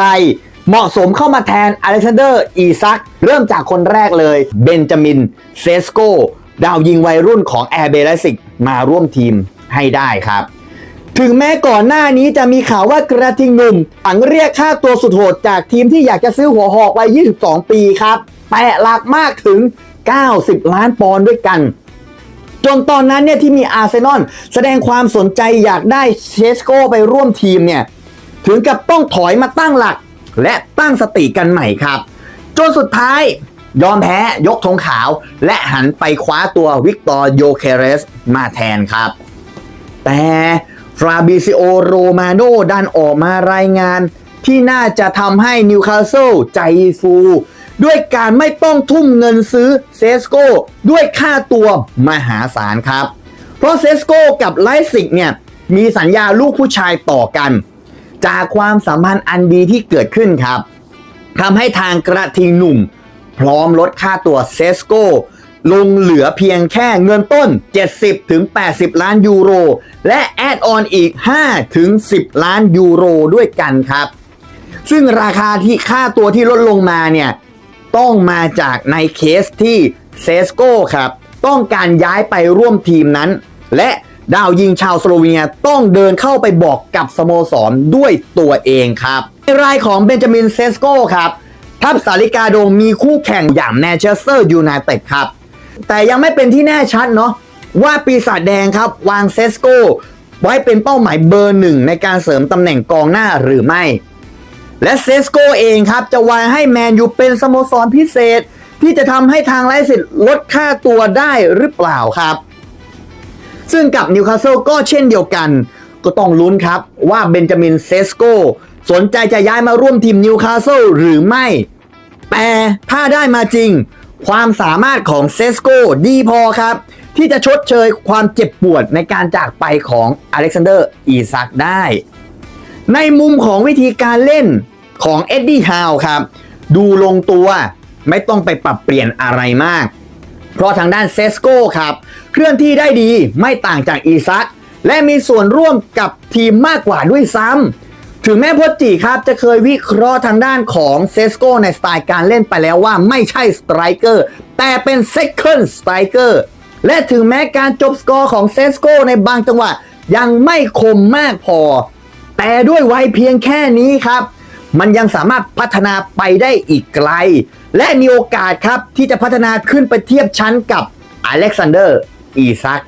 ร เหมาะสมเข้ามาแทนอเล็กซานเดอร์อีซัก เริ่มจากคนแรกเลยเบนจามินเซสโกดาวยิงวัยรุ่นของแอร์เบลสิกมาร่วมทีมให้ได้ครับ ถึงแม้ก่อนหน้านี้จะมีข่าวว่ากระทิงหนุ่มฝังเรียกค่าตัวสุดโหดจากทีมที่อยากจะซื้อหัวหอกวัย 22 ปีครับแตะหลักมากถึง 90 ล้านปอนด์ด้วยกันจนตอนนั้นเนี่ยที่มีอาร์เซนอลแสดงความสนใจอยากได้เชสโกไปร่วมทีมเนี่ย ถึงกับต้องถอยมาตั้งหลัก และตั้งสติกันใหม่ครับ จนสุดท้าย ยอมแพ้ยกธงขาว และหันไปคว้าตัววิกตอร์โยเคเรสมาแทนครับ แต่ฟราบิซิโอโรมาโนดันออกมารายงาน ที่น่าจะทำให้นิวคาสเซิลใจฟู ด้วยการไม่ต้องทุ่มเงินซื้อเซสโกด้วยค่าตัวมหาศาลครับ เพราะเซสโกกับไลซิกเนี่ยมีสัญญาลูกผู้ชายต่อกัน จากความสัมพันธ์อันดีที่เกิดขึ้นครับทำให้ทางกระทิงหนุ่ม พร้อมลดค่าตัวเซสโกลงเหลือเพียงแค่เงินต้น 70ถึง80ล้านยูโร และแอดออนอีก5ถึง10ล้านยูโรด้วยกันครับ ซึ่งราคาที่ค่าตัวที่ลดลงมาเนี่ย ต้องมาจากในเคสที่เซสโกครับ ต้องการย้ายไปร่วมทีมนั้น และ ดาวยิงชาวสโลวีเนียต้องเดินเข้าไปบอกกับสโมสรด้วยตัวเองครับ ในรายของเบนจามินเซสโกครับ ทัพสาริกาโดมีคู่แข่งอย่างแมนเชสเตอร์ยูไนเต็ดครับ แต่ยังไม่เป็นที่แน่ชัดเนาะว่าปีศาจแดงครับ วางเซสโกไว้เป็นเป้าหมายเบอร์หนึ่งในการเสริมตำแหน่งกองหน้าหรือไม่ และเซสโกเองครับ จะวางให้แมนยูเป็นสโมสรพิเศษ ที่จะทำให้ทางไลฟ์สิทธิ์ลดค่าตัวได้หรือเปล่าครับ ซึ่งกับนิวคาสเซิลก็เช่นเดียวกัน ก็ต้องลุ้นครับว่าเบนจามินเซสโกสนใจจะย้ายมาร่วมทีมนิวคาสเซิลหรือไม่ แต่ถ้าได้มาจริง ความสามารถของเซสโกดีพอครับ ที่จะชดเชยความเจ็บปวดในการจากไปของอเล็กซานเดอร์อีซักได้ ในมุมของวิธีการเล่นของเอ็ดดี้ฮาวครับ ดูลงตัวไม่ต้องไปปรับเปลี่ยนอะไรมาก เพราะทางด้านเซสโก้ครับ เคลื่อนที่ได้ดีไม่ต่างจากอีซักและมีส่วนร่วมกับทีมมากกว่าด้วยซ้ำถึงแม้พจจีครับจะเคยวิเคราะห์ทางด้านของเซสโก้ในสไตล์การเล่นไปแล้วว่าไม่ใช่สไตรเกอร์แต่เป็นเซคันด์สไตรเกอร์และถึงแม้การจบสกอร์ของเซสโก้ในบางจังหวะยังไม่คมมากพอ แต่ด้วยวัยเพียงแค่นี้ครับ มันยังสามารถพัฒนาไปได้อีกไกล และมีโอกาสครับที่จะพัฒนาขึ้นไปเทียบชั้นกับอเล็กซานเดอร์อีซัก